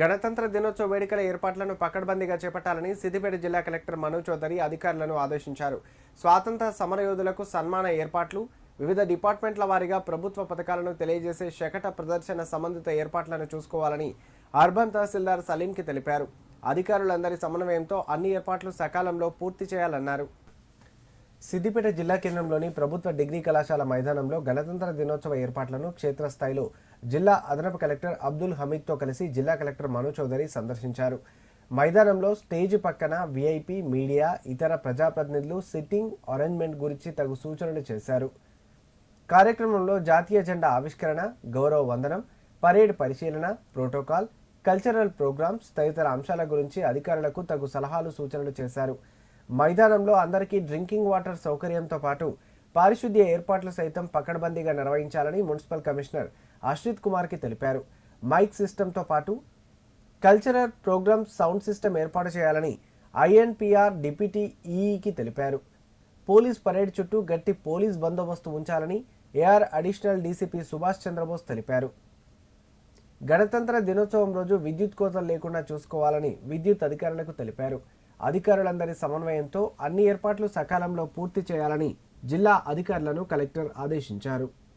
గణతంత్ర దినోత్సవ వేడుకల ఏర్పాట్లను పకడ్బందీగా చేపట్టాలని సిద్దిపేట జిల్లా కలెక్టర్ మను చౌదరి అధికారులను ఆదేశించారు. స్వాతంత్ర సమరయోధులకు సన్మాన ఏర్పాట్లు వివిధ డిపార్ట్మెంట్ల వారీగా ప్రభుత్వ పథకాలను తెలియజేసే శకట ప్రదర్శన సంబంధిత ఏర్పాట్లను చూసుకోవాలని అర్బన్ తహసీల్దార్ సలీంకి తెలిపారు. అధికారులందరి సమన్వయంతో అన్ని ఏర్పాట్లు సకాలంలో పూర్తి చేయాలన్నారు. సిద్దిపేట జిల్లా కేంద్రంలోని ప్రభుత్వ డిగ్రీ కళాశాల మైదానంలో గణతంత్ర దినోత్సవ ఏర్పాట్లను క్షేత్రస్థాయిలో జిల్లా అదనపు కలెక్టర్ అబ్దుల్ హమీద్తో కలిసి జిల్లా కలెక్టర్ మను చౌదరి సందర్శించారు. మైదానంలో స్టేజ్ పక్కన విఐపి మీడియా ఇతర ప్రజాప్రతినిధులు సిట్టింగ్ అరేంజ్మెంట్ గురించి తగు సూచనలు చేశారు. కార్యక్రమంలో జాతీయ జెండా ఆవిష్కరణ గౌరవ వందనం పరేడ్ పరిశీలన ప్రోటోకాల్ కల్చరల్ ప్రోగ్రామ్స్ తదితర అంశాల గురించి అధికారులకు తగు సలహాలు సూచనలు చేశారు. మైదానంలో అందరికీ డ్రింకింగ్ వాటర్ సౌకర్యంతో పాటు పారిశుద్ధ్య ఏర్పాట్లు సైతం పకడ్బందీగా నిర్వహించాలని మున్సిపల్ కమిషనర్ అశ్రిత్ కుమార్కి తెలిపారు. మైక్ సిస్టంతో పాటు కల్చరల్ ప్రోగ్రామ్ సౌండ్ సిస్టమ్ ఏర్పాటు చేయాలని ఐఎన్పిఆర్ డిప్యూటీ ఈఈకి తెలిపారు. పోలీస్ పరేడ్ చుట్టూ గట్టి పోలీస్ బందోబస్తు ఉంచాలని AR additional DCP Subhash Chandrabose తెలిపారు. గణతంత్ర దినోత్సవం రోజు విద్యుత్ కోతలు లేకుండా చూసుకోవాలని విద్యుత్ అధికారులకు తెలిపారు. అధికారులందరి సమన్వయంతో అన్ని ఏర్పాట్లు సకాలంలో పూర్తి చేయాలని జిల్లా అధికారులను కలెక్టర్ ఆదేశించారు.